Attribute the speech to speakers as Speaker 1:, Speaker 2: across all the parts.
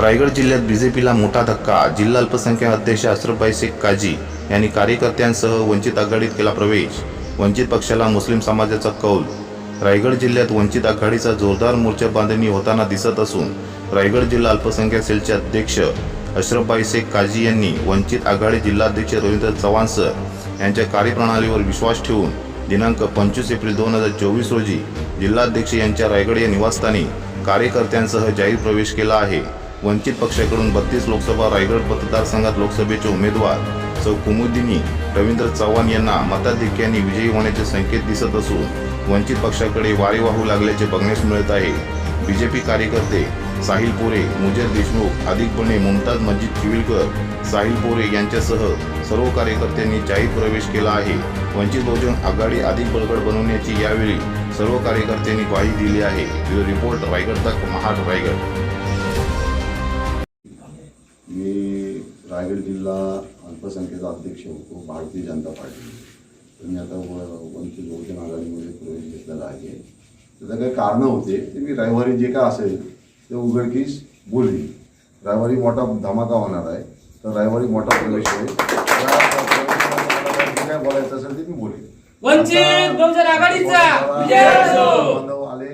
Speaker 1: रायगड जिल्ह्यात बीजेपीला मोठा धक्का. जिल्हा अल्पसंख्याक अध्यक्ष अश्रफभाई शेख काजी यांनी कार्यकर्त्यांसह वंचित आघाडीत केला प्रवेश. वंचित पक्षाला मुस्लिम समाजाचा कौल. रायगड जिल्ह्यात वंचित आघाडीचा जोरदार मोर्चा बांधणी होताना दिसत असून रायगड जिल्हा अल्पसंख्याक सेलचे अध्यक्ष अश्रफभाई शेख काजी यांनी वंचित आघाडी जिल्हाध्यक्ष रवींद्र चव्हाण सर यांच्या कार्यप्रणालीवर विश्वास ठेवून दिनांक पंचवीस एप्रिल दोन हजार चोवीस रोजी जिल्हाध्यक्ष यांच्या रायगड या निवासस्थानी कार्यकर्त्यांसह जाहीर प्रवेश केला आहे. वंचित पक्षाकडून बत्तीस लोकसभा रायगड मतदारसंघात लोकसभेचे उमेदवार सौ कुमुदिनी रवींद्र चव्हाण यांना मताधिक्याने विजयी होण्याचे संकेत दिसत असून वंचित पक्षाकडे वारे वाहू लागल्याचे बघण्यास मिळत आहे. बीजेपी कार्यकर्ते साहिल पोरे मुजर देशमुख अधिकपणे मुमताज मस्जिद किविलकर साहिल पोरे यांच्यासह सर्व कार्यकर्त्यांनी जाहीर प्रवेश केला आहे. वंचित बहुजन आघाडी अधिक बळकट बनवण्याची यावेळी सर्व कार्यकर्त्यांनी ग्वाही दिली आहे. ब्युरो रिपोर्ट रायगड तक महाड रायगड.
Speaker 2: मी रायगड जिल्हा अल्पसंख्याक अध्यक्ष होतो भारतीय जनता पार्टी. तर मी आता व- वंचित बहुजन आघाडीमध्ये प्रवेश घेतलेला आहे. त्याचं काही कारणं होते ते मी रविवारी जे काय असेल ते उघडकीस बोलली रविवारी मोठा धमाका होणार आहे तर रविवारी मोठा प्रवेश होईल. काय बोलायचं असेल ते मी बोलेन. बांधव आले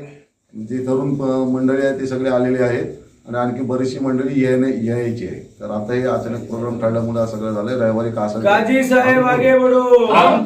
Speaker 2: जे तरुण प- मंडळी आहे ते सगळे आलेले आहेत. आणि आणखी बरीचशी मंडळी येणे यायची आहे. तर आता हे अचानक प्रोग्राम ठरल्यामुळे असं सगळं झालंय. रविवारी का असेल? ते-
Speaker 3: काजी साहेब आगे बढ़ो.